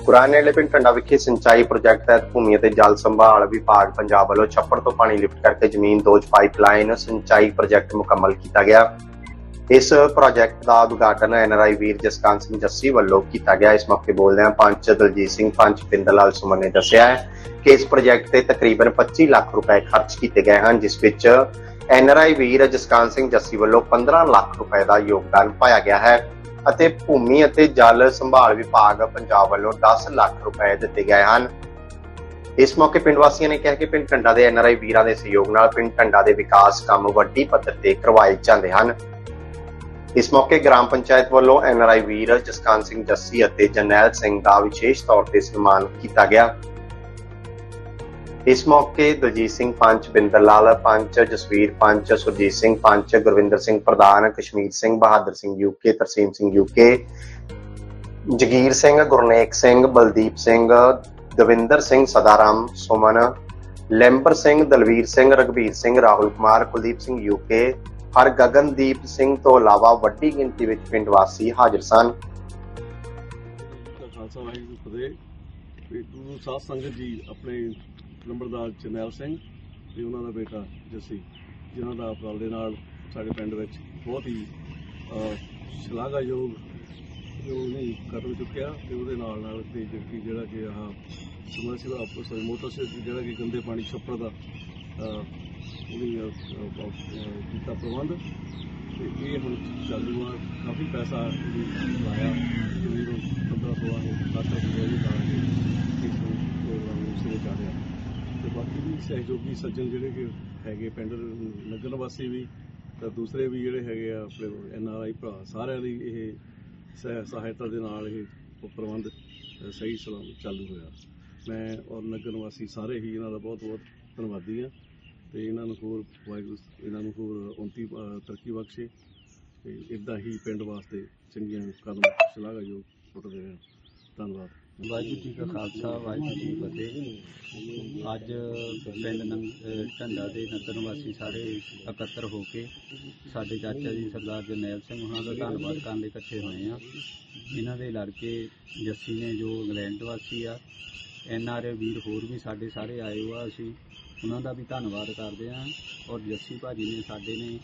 ਕੁਰਾਨੇਲੇ ਪਿੰਡ ਟੰਡਾ ਵਿਖੇ ਸਿੰਚਾਈ ਪ੍ਰੋਜੈਕਟ ਤਹਿਤ ਭੂਮੀ ਅਤੇ ਜਲ ਸੰਭਾਲ ਵਿਭਾਗ ਪੰਜਾਬ ਵੱਲੋਂ ਛੱਪੜ ਤੋਂ ਪਾਣੀ ਲਿਫਟ ਕਰਕੇ ਜ਼ਮੀਨ ਦੋਜ ਪਾਈਪਲਾਈਨ ਸਿੰਚਾਈ ਪ੍ਰੋਜੈਕਟ ਮੁਕੰਮਲ ਕੀਤਾ ਗਿਆ। ਇਸ ਪ੍ਰੋਜੈਕਟ ਦਾ ਉਦਘਾਟਨ ਐਨਆਰਆਈ ਵੀਰ ਜਸਕਾਂਤ ਸਿੰਘ ਜੱਸੀ ਵੱਲੋਂ ਕੀਤਾ ਗਿਆ। ਇਸ ਮੌਕੇ ਬੋਲਦਿਆਂ ਪੰਚ ਦਲਜੀਤ ਸਿੰਘ, ਪੰਚ ਪਿੰਦਰ ਲਾਲ ਸੁਮਨ ਨੇ ਦੱਸਿਆ ਹੈ ਕਿ ਇਸ ਪ੍ਰੋਜੈਕਟ ਤੇ ਤਕਰੀਬਨ 25 ਲੱਖ ਰੁਪਏ ਖਰਚ ਕੀਤੇ ਗਏ ਹਨ, ਜਿਸ ਵਿੱਚ ਐਨਆਰਆਈ ਵੀਰ ਜਸਕਾਂਤ ਸਿੰਘ ਜੱਸੀ ਵੱਲੋਂ 15 ਲੱਖ ਰੁਪਏ ਦਾ ਯੋਗਦਾਨ ਪਾਇਆ ਗਿਆ ਹੈ। ਅਤੇ ਭੂਮੀ ਅਤੇ ਜਲ ਸੰਭਾਲ ਵਿਭਾਗ ਪੰਜਾਬ ਵੱਲੋਂ 10 ਲੱਖ ਰੁਪਏ ਦਿੱਤੇ ਗਏ ਹਨ। ਇਸ ਮੌਕੇ ਪਿੰਡ ਵਾਸੀਆਂ ਨੇ ਕਿਹਾ ਕਿ ਪਿੰਡ ਟੰਡਾ ਦੇ ਐਨਆਰਆਈ ਵੀਰਾਂ ਦੇ ਸਹਿਯੋਗ ਨਾਲ ਪਿੰਡ ਟੰਡਾ ਦੇ ਵਿਕਾਸ ਕੰਮ ਵੱਡੀ ਪੱਧਰ ਤੇ ਕਰਵਾਏ ਜਾਂਦੇ ਹਨ। ਇਸ ਮੌਕੇ ਗ੍ਰਾਮ ਪੰਚਾਇਤ ਵੱਲੋਂ ਐਨਆਰਆਈ ਵੀਰ ਜਸਕਾਨ ਸਿੰਘ ਜੱਸੀ ਅਤੇ ਜਰਨੈਲ ਸਿੰਘ ਦਾ ਵਿਸ਼ੇਸ਼ ਤੌਰ ਤੇ ਸਨਮਾਨ ਕੀਤਾ ਗਿਆ। ਇਸ ਮੌਕੇ ਦਲਜੀਤ ਸਿੰਘ ਪੰਚ, ਬਿੰਦਰ ਲਾਲ ਪੰਚ, ਜਸਵੀਰ ਪੰਚ, ਸੁਰਜੀਤ ਸਿੰਘ ਪੰਚ, ਗੁਰਵਿੰਦਰ ਸਿੰਘ ਪ੍ਰਧਾਨ, Kashmir Singh, Bahadur Singh UK Tarsem Singh UK Jagir Singh, Gurnek Singh, Baldeep Singh, Davinder Singh, Sadaram Suman, Lamber Singh, Dalvir Singh Ragvir Singh, Rahul Kumar, Kuldeep Singh UK ਹਰ ਗਗਨਦੀਪ ਸਿੰਘ ਤੋਂ ਇਲਾਵਾ ਵੱਡੀ ਗਿਣਤੀ ਵਿੱਚ ਪਿੰਡ ਵਾਸੀ ਹਾਜ਼ਰ ਸਨ। ਖਾਲਸਾ, ਵਾਹਿਗੁਰੂ ਜੀ ਗੁਰੂ ਸਾਧ ਸੰਗਤ ਜੀ, ਆਪਣੇ ਨੰਬਰਦਾਰ ਜਰਨੈਲ ਸਿੰਘ ਤੇ ਉਹਨਾਂ ਦਾ ਬੇਟਾ ਜੱਸੀ ਜਿਨ੍ਹਾਂ ਦਾ ਅਪਰਾਲ ਦੇ ਨਾਲ ਸਾਡੇ ਪਿੰਡ ਵਿੱਚ ਬਹੁਤ ਹੀ ਸ਼ਲਾਘਾਯੋਗ ਜੋ ਨਹੀਂ ਕਦਮ ਚੁੱਕਿਆ ਤੇ ਉਹਦੇ ਨਾਲ ਨਾਲ ਤੇ ਜਿਹੜੀ ਜਿਹੜਾ ਕਿ ਆਹ ਸਮਰਸੀਬਲ ਆਪਸ ਮੋਟਰ ਸੇ ਜਿਹੜਾ ਕਿ ਗੰਦੇ ਪਾਣੀ ਛੱਪੜ ਦਾ ਅਹ, ਉਹਦੀ ਕੀਤਾ ਪ੍ਰਬੰਧ ਤੇ ਇਹ ਹੁਣ ਚਾਲੂ ਆ ਕਾਫੀ ਪੈਸਾ ਲਾਇਆ। ਜਿਹਨੂੰ 15 16 ਲੱਖ ਰੁਪਏ ਦੀ ਲਾ ਕੇ ਇਸ ਨੂੰ ਪ੍ਰੋਗਰਾਮ ਨੂੰ ਸਿਰੇ ਚਾੜਿਆ ਤੇ ਬਾਕੀ ਵੀ ਸਹਿਯੋਗੀ ਸੱਜਣ ਜਿਹੜੇ ਕਿ ਹੈਗੇ ਪਿੰਡ ਨਗਰ ਵਾਸੀ ਵੀ ਤਾਂ ਦੂਸਰੇ ਵੀ ਜਿਹੜੇ ਹੈਗੇ ਆ ਆਪਣੇ ਐਨ ਆਰ ਆਈ ਭਰਾ ਸਾਰਿਆਂ ਲਈ ਇਹ ਸਹਾਇ- ਸਹਾਇਤਾ ਦੇ ਨਾਲ ਇਹ ਪ੍ਰਬੰਧ ਅ, ਸਹੀ ਸਲਾਮ ਚਾਲੂ ਹੋਇਆ। ਮੈਂ ਔਰ ਨਗਰ ਨਿਵਾਸੀ ਸਾਰੇ ਹੀ ਇਹਨਾਂ ਦਾ ਬਹੁਤ ਬਹੁਤ ਧੰਨਵਾਦੀ ਹਾਂ ਤੇ ਇਹਨਾਂ ਨੂੰ ਹੋਰ ਵਾਹਿਗੁਰੂ ਇਹਨਾਂ ਨੂੰ ਹੋਰ ਉਨਤੀ ਅ, ਤਰੱਕੀ ਬਖਸ਼ੇ ਤੇ ਇਦਾਂ ਹੀ ਪਿੰਡ ਵਾਸਤੇ ਚੰਗੀਆਂ ਕਦਮ ਸ਼ਲਾਘਾਯੋਗ ਪੁੱਟਦੇ ਰਹਿਣ। ਧੰਨਵਾਦ। ਵਾਹਿਗੁਰੂ ਜੀ ਕਾ ਖਾਲਸਾ, ਵਾਹਿਗੁਰੂ ਜੀ ਕੀ ਫਤਿਹ। ਅੱਜ ਪਿੰਡ ਨੰਗ ਅਹ ਢੰਡਾ ਦੇ ਨਗਰ ਨਿਵਾਸੀ ਸਾਰੇ ਇਕੱਤਰ ਹੋ ਕੇ ਸਾਡੇ ਚਾਚਾ ਜੀ ਸਰਦਾਰ ਜਰਨੈਲ ਸਿੰਘ ਉਹਨਾਂ ਦਾ ਧੰਨਵਾਦ ਕਰਨ ਲਈ ਇਕੱਠੇ ਹੋਏ ਆ ਇਹਨਾਂ ਦੇ ਲੜਕੇ ਜੱਸੀ ਨੇ, ਜੋ ਇੰਗਲੈਂਡ ਵਾਸੀ ਆ, ਐਨ ਆਰ ਏ ਵੀਰ ਹੋਰ ਵੀ ਸਾਡੇ ਸਾਰੇ ਆਏ ਹੋਆ ਅਸੀਂ ਉਹਨਾਂ ਦਾ ਵੀ ਧੰਨਵਾਦ ਕਰਦੇ ਆ ਔਰ ਜੱਸੀ ਭਾਜੀ ਨੇ ਸਾਡੇ ਨੇ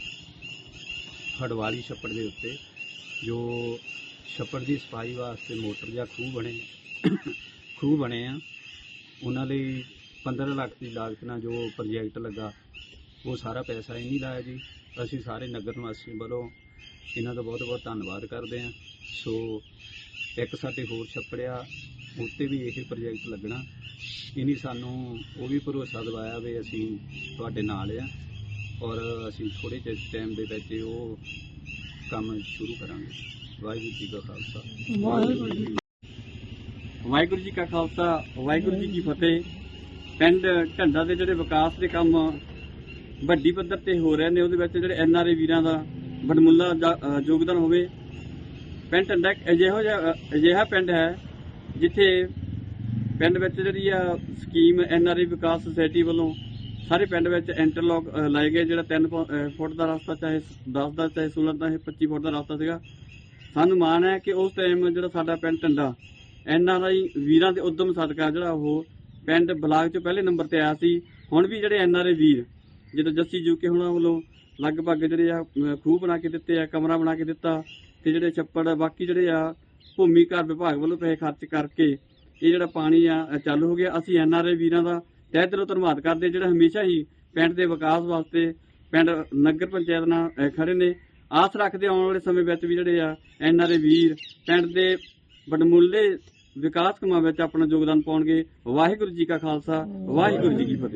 ਹੜਵਾਲੀ ਛੱਪੜ ਦੇ ਉੱਤੇ, ਜੋ ਛੱਪੜ ਦੀ ਸਫ਼ਾਈ ਵਾਸਤੇ ਮੋਟਰ ਜਾਂ ਖੂਹ ਬਣੇ ਖੂਹ ਬਣੇ ਆ। ਉਹਨਾਂ ਲਈ 15 ਲੱਖ ਦੀ ਲਾਗਤ ਨਾਲ ਜੋ ਪ੍ਰੋਜੈਕਟ ਲੱਗਾ, ਉਹ ਸਾਰਾ ਪੈਸਾ ਹੀ ਨਹੀਂ ਲਾਇਆ ਜੀ। ਅਸੀਂ ਸਾਰੇ ਨਗਰ ਨਿਵਾਸੀ ਵੱਲੋਂ ਇਹਨਾਂ ਦਾ ਬਹੁਤ ਬਹੁਤ ਧੰਨਵਾਦ ਕਰਦੇ ਹਾਂ। ਸੋ ਇੱਕ ਸਾਡੇ ਹੋਰ ਛੱਪੜਿਆ, ਉੱਤੇ ਵੀ ਇਹ ਪ੍ਰੋਜੈਕਟ ਲੱਗਣਾ। ਇਨੀ ਸਾਨੂੰ ਉਹ ਵੀ ਭਰੋਸਾ ਦਿਵਾਇਆ ਵੀ ਅਸੀਂ ਤੁਹਾਡੇ ਨਾਲ ਆ ਔਰ ਅਸੀਂ ਥੋੜੇ ਜਿਹੇ ਟਾਈਮ ਦੇ ਵਿੱਚ ਉਹ ਕੰਮ ਸ਼ੁਰੂ ਕਰਾਂਗੇ। ਵਾਹਿਗੁਰੂ ਜੀ ਕਾ ਖਾਲਸਾ। ਵਾਹਿਗੁਰੂ ਜੀ ਵਾਹਿਗੁਰੂ ਜੀ ਕਾ ਖਾਲਸਾ, ਵਾਹਿਗੁਰੂ ਜੀ ਕੀ ਫਤਿਹ। ਪਿੰਡ ਢੰਡਾ ਦੇ ਜਿਹੜੇ ਵਿਕਾਸ ਦੇ ਕੰਮ ਵੱਡੀ ਪੱਧਰ ਤੇ ਹੋ ਰਹੇ ਨੇ, ਉਹਦੇ ਵਿੱਚ ਜਿਹੜੇ ਐਨ ਆਰ ਏ ਵੀਰਾਂ ਦਾ ਬੜਮੁੱਲਾ ਯੋਗਦਾਨ ਹੋਵੇ। ਪਿੰਡ ਢੰਡਾ ਇੱਕ ਅਜਿਹੋ ਜਿਹਾ ਅਜਿਹਾ ਪਿੰਡ ਹੈ, ਜਿੱਥੇ ਪਿੰਡ ਵਿੱਚ ਜਿਹੜੀ ਆ scheme N R A Vikas society ਵੱਲੋਂ ਸਾਰੇ ਪਿੰਡ ਵਿੱਚ ਇੰਟਰਲੌਕ ਲਾਏ ਗਏ, ਜਿਹੜਾ 3 ਫੁੱਟ ਦਾ ਰਸਤਾ, ਚਾਹੇ 10 ਦਾ, ਚਾਹੇ 16 ਦਾ, ਚਾਹੇ 25 ਫੁੱਟ ਦਾ ਰਸਤਾ ਸੀਗਾ। ਸਾਨੂੰ ਮਾਣ ਹੈ ਕਿ ਉਸ ਟਾਈਮ ਜਿਹੜਾ ਸਾਡਾ ਪਿੰਡ ਢੰਡਾ ਐਨ ਆਰ ਆਈ ਵੀਰਾਂ ਦੇ ਉਦਮ ਸਦਕਾ ਜਿਹੜਾ ਉਹ ਪਿੰਡ ਬਲਾਕ 'ਚ ਪਹਿਲੇ ਨੰਬਰ ਤੇ ਆਇਆ ਸੀ। ਹੁਣ ਵੀ ਜਿਹੜੇ ਐਨ ਆਰ ਆਈ ਵੀਰ ਜਿੱਦਾਂ ਜੱਸੀ ਜੂਕੇ ਹੁਣਾਂ ਵੱਲੋਂ ਲਗਭਗ ਜਿਹੜੇ ਆ ਖੂਹ ਬਣਾ ਕੇ ਦਿੱਤੇ ਆ ਕਮਰਾ ਬਣਾ ਕੇ ਦਿੱਤਾ ਤੇ ਜਿਹੜੇ ਛੱਪੜ ਬਾਕੀ ਜਿਹੜੇ ਆ ਭੂਮੀ ਘਰ ਵਿਭਾਗ ਵੱਲੋਂ ਪੈਸੇ ਖਰਚ ਕਰਕੇ ਇਹ ਜਿਹੜਾ ਪਾਣੀ ਆ ਚਾਲੂ ਹੋ ਗਿਆ। ਅਸੀਂ ਐਨ ਆਰ ਆਈ ਵੀਰਾਂ ਦਾ ਤਹਿ ਦਿਲੋਂ ਧੰਨਵਾਦ ਕਰਦੇ ਜਿਹੜਾ ਹਮੇਸ਼ਾ ਹੀ ਪਿੰਡ ਦੇ ਵਿਕਾਸ ਵਾਸਤੇ ਪਿੰਡ ਨਗਰ ਪੰਚਾਇਤ ਨਾਲ ਅ, ਖੜੇ ਨੇ। ਆਸ ਰੱਖਦੇ ਆਉਣ ਵਾਲੇ ਸਮੇਂ ਵਿੱਚ ਵੀ ਜਿਹੜੇ ਆ ਐਨ ਆਰ ਆਈ ਵੀਰ ਪਿੰਡ ਦੇ ਵਡਮੁੱਲੇ ਵਿਕਾਸ ਕੰਮਾਂ ਵਿੱਚ ਆਪਣਾ ਯੋਗਦਾਨ ਪਾਉਣਗੇ। ਵਾਹਿਗੁਰੂ ਜੀ ਕਾ ਖਾਲਸਾ ਵਾਹਿਗੁਰੂ ਜੀ ਕੀ ਫਤਿਹ।